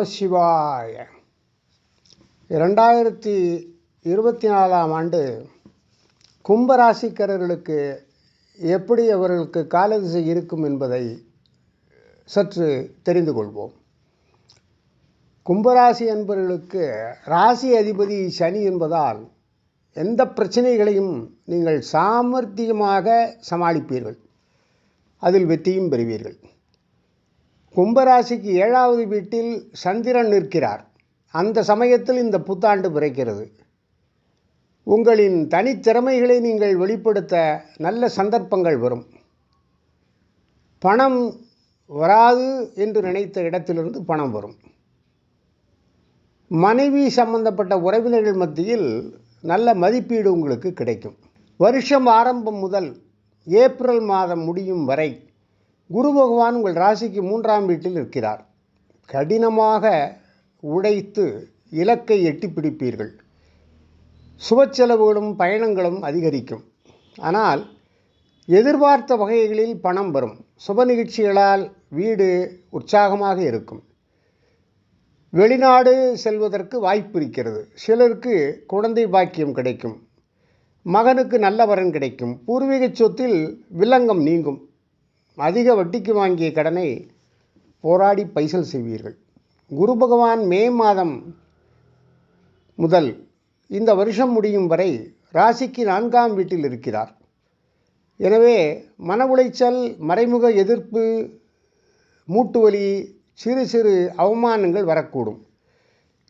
நமசிவாய. இரண்டாயிரத்தி இருபத்தி நாலாம் ஆண்டு கும்பராசிக்காரர்களுக்கு எப்படி அவர்களுக்கு காலதிசை இருக்கும் என்பதை சற்று தெரிந்து கொள்வோம். கும்பராசி என்பவர்களுக்கு ராசி அதிபதி சனி என்பதால் எந்த பிரச்சனைகளையும் நீங்கள் சாமர்த்தியமாக சமாளிப்பீர்கள். அதில் வெற்றியும் பெறுவீர்கள். கும்பராசிக்கு ஏழாவது வீட்டில் சந்திரன் நிற்கிறார். அந்த சமயத்தில் இந்த புத்தாண்டு பிறக்கிறது. உங்களின் தனித்திறமைகளை நீங்கள் வெளிப்படுத்த நல்ல சந்தர்ப்பங்கள் வரும். பணம் வராது என்று நினைத்த இடத்திலிருந்து பணம் வரும். மனைவி சம்பந்தப்பட்ட உறவினர்கள் மத்தியில் நல்ல மதிப்பீடு உங்களுக்கு கிடைக்கும். வருஷம் ஆரம்பம் முதல் ஏப்ரல் மாதம் முடியும் வரை குரு பகவான் உங்கள் ராசிக்கு மூன்றாம் வீட்டில் இருக்கிறார். கடினமாக உழைத்து இலக்கை எட்டி பிடிப்பீர்கள். சுப செலவுகளும் பயணங்களும் அதிகரிக்கும். ஆனால் எதிர்பார்த்த வகைகளில் பணம் வரும். சுப நிகழ்ச்சிகளால் வீடு உற்சாகமாக இருக்கும். வெளிநாடு செல்வதற்கு வாய்ப்பு இருக்கிறது. சிலருக்கு குழந்தை பாக்கியம் கிடைக்கும். மகனுக்கு நல்ல வரன் கிடைக்கும். பூர்வீக சொத்தில் வில்லங்கம் நீங்கும். அதிக வட்டிக்கு வாங்கிய கடனை போராடி பைசல் செய்வீர்கள். குரு பகவான் மே மாதம் முதல் இந்த வருஷம் முடியும் வரை ராசிக்கு நான்காம் வீட்டில் இருக்கிறார். எனவே மன உளைச்சல் மறைமுக எதிர்ப்பு மூட்டு வலி சிறு சிறு அவமானங்கள் வரக்கூடும்.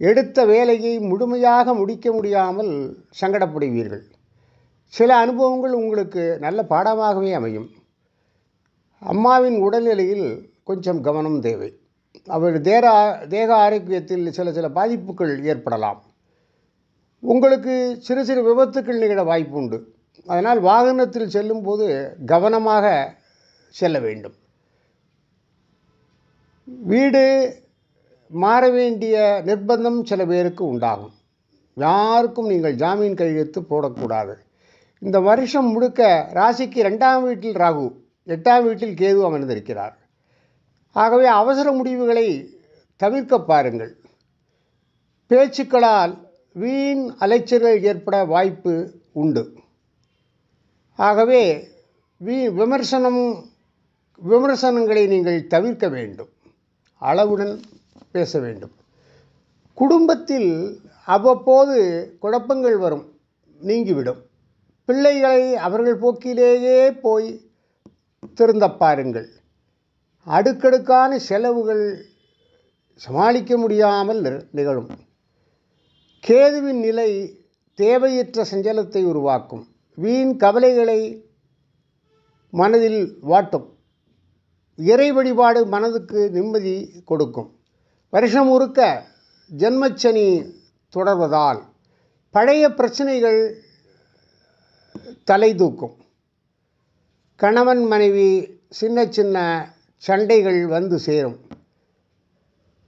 எடுத்த வேலையை முழுமையாக முடிக்க முடியாமல் சங்கடப்படுவீர்கள். சில அனுபவங்கள் உங்களுக்கு நல்ல பாடமாகவே அமையும். அம்மாவின் உடல்நிலையில் கொஞ்சம் கவனம் தேவை. அவர் தேர தேக ஆரோக்கியத்தில் சில சில பாதிப்புகள் ஏற்படலாம். உங்களுக்கு சிறு சிறு விபத்துக்கள் நிகழ வாய்ப்பு உண்டு. அதனால் வாகனத்தில் செல்லும்போது கவனமாக செல்ல வேண்டும். வீடு மாற வேண்டிய நிர்பந்தம் சில பேருக்கு உண்டாகும். யாருக்கும் நீங்கள் ஜாமீன் கையெழுத்து போடக்கூடாது. இந்த வருஷம் முழுக்க ராசிக்கு ரெண்டாம் வீட்டில் ராகு. எட்டாம் வீட்டில் கேது அமர்ந்திருக்கிறார். ஆகவே அவசர முடிவுகளை தவிர்க்க பாருங்கள். பேச்சுக்களால் வீண் அலைச்சல்கள் ஏற்பட வாய்ப்பு உண்டு. ஆகவே வீ விமர்சனம் விமர்சனங்களை நீங்கள் தவிர்க்க வேண்டும். அளவுடன் பேச வேண்டும். குடும்பத்தில் அவ்வப்போது குழப்பங்கள் வரும் நீங்கிவிடும். பிள்ளைகளை அவர்கள் போக்கிலேயே போய் திருந்த பாருங்கள். அடுக்கடுக்கான செலவுகள் சமாளிக்க முடியாமல் நிகழும். கேதுவின் நிலை தேவையற்ற சஞ்சலத்தை உருவாக்கும். வீண் கவலைகளை மனதில் வாட்டும். இறை வழிபாடு மனதுக்கு நிம்மதி கொடுக்கும். வருஷம் முழுக்க ஜென்மச்சனி தொடர்வதால் பழைய பிரச்சனைகள் தலை தூக்கும். கணவன் மனைவி சின்ன சின்ன சண்டைகள் வந்து சேரும்.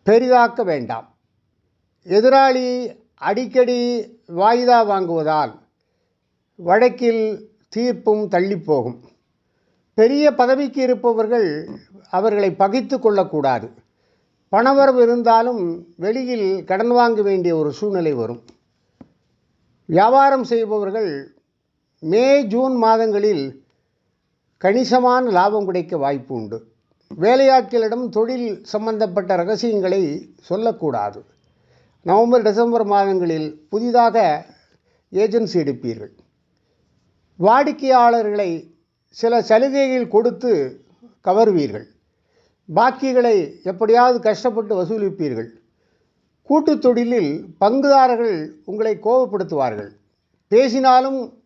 பெரிதாக்க வேண்டாம். எதிராளி அடிக்கடி வாய்தா வாங்குவதால் வழக்கில் தீர்ப்பும் தள்ளிப்போகும். பெரிய பதவிக்கு இருப்பவர்கள் அவர்களை பகைத்து கொள்ளக்கூடாது. பணவரவு இருந்தாலும் வெளியில் கடன் வாங்க வேண்டிய ஒரு சூழ்நிலை வரும். வியாபாரம் செய்பவர்கள் மே ஜூன் மாதங்களில் கணிசமான லாபம் கிடைக்க வாய்ப்பு உண்டு. வேலையாட்களிடம் தொழில் சம்பந்தப்பட்ட ரகசியங்களை சொல்லக்கூடாது. நவம்பர் டிசம்பர் மாதங்களில் புதிதாக ஏஜென்சி எடுப்பீர்கள். வாடிக்கையாளர்களை சில சலுகைகள் கொடுத்து கவர்வீர்கள். பாக்கிகளை எப்படியாவது கஷ்டப்பட்டு வசூலிப்பீர்கள். கூட்டுத் தொழிலில் பங்குதாரர்கள் உங்களை கோபப்படுத்துவார்கள். பேசினாலும்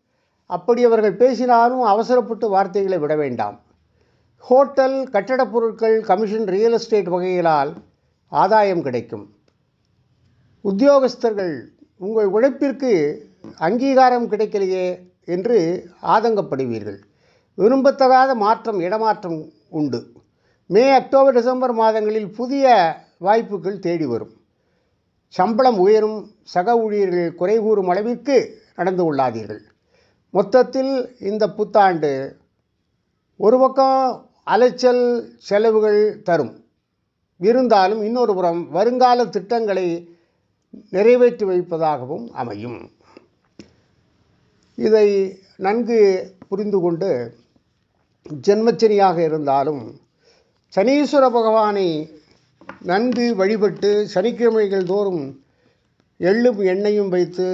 அப்படி அவர்கள் பேசினாலும் அவசரப்பட்டு வார்த்தைகளை விட வேண்டாம். ஹோட்டல் கட்டடப் பொருட்கள் கமிஷன் ரியல் எஸ்டேட் வகைகளால் ஆதாயம் கிடைக்கும். உத்தியோகஸ்தர்கள் உங்கள் உழைப்பிற்கு அங்கீகாரம் கிடைக்கலையே என்று ஆதங்கப்படுவீர்கள். விரும்பத்தகாத மாற்றம் இடமாற்றம் உண்டு. மே அக்டோபர் டிசம்பர் மாதங்களில் புதிய வாய்ப்புகள் தேடி வரும். சம்பளம் உயரும் சக ஊழியர்கள் குறை கூறும் அளவிற்கு நடந்து கொள்ளாதீர்கள். மொத்தத்தில் இந்த புத்தாண்டு ஒரு பக்கம் அலைச்சல் செலவுகள் தரும். இருந்தாலும் இன்னொரு புறம் வருங்கால திட்டங்களை நிறைவேற்றி வைப்பதாகவும் அமையும். இதை நன்கு புரிந்து கொண்டு ஜென்மச்சனியாக இருந்தாலும் சனீஸ்வர பகவானை நன்கு வழிபட்டு சனிக்கிழமைகள் தோறும் எள்ளும் எண்ணெயும் வைத்து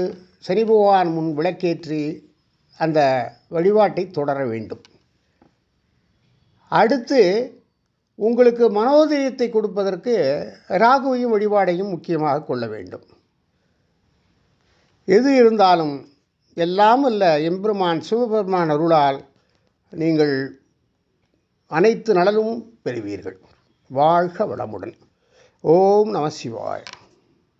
சனி பகவான் முன் விளக்கேற்றி அந்த வழிபாட்டை தொடர வேண்டும். அடுத்து உங்களுக்கு மனோதயத்தை கொடுப்பதற்கு ராகுவையும் வழிபாடையும் முக்கியமாக கொள்ள வேண்டும். எது இருந்தாலும் எல்லாம் அல்ல எம்பெருமான் சிவபெருமான் அருளால் நீங்கள் அனைத்து நலனும் பெறுவீர்கள். வாழ்க வளமுடன். ஓம் நம சிவாய்.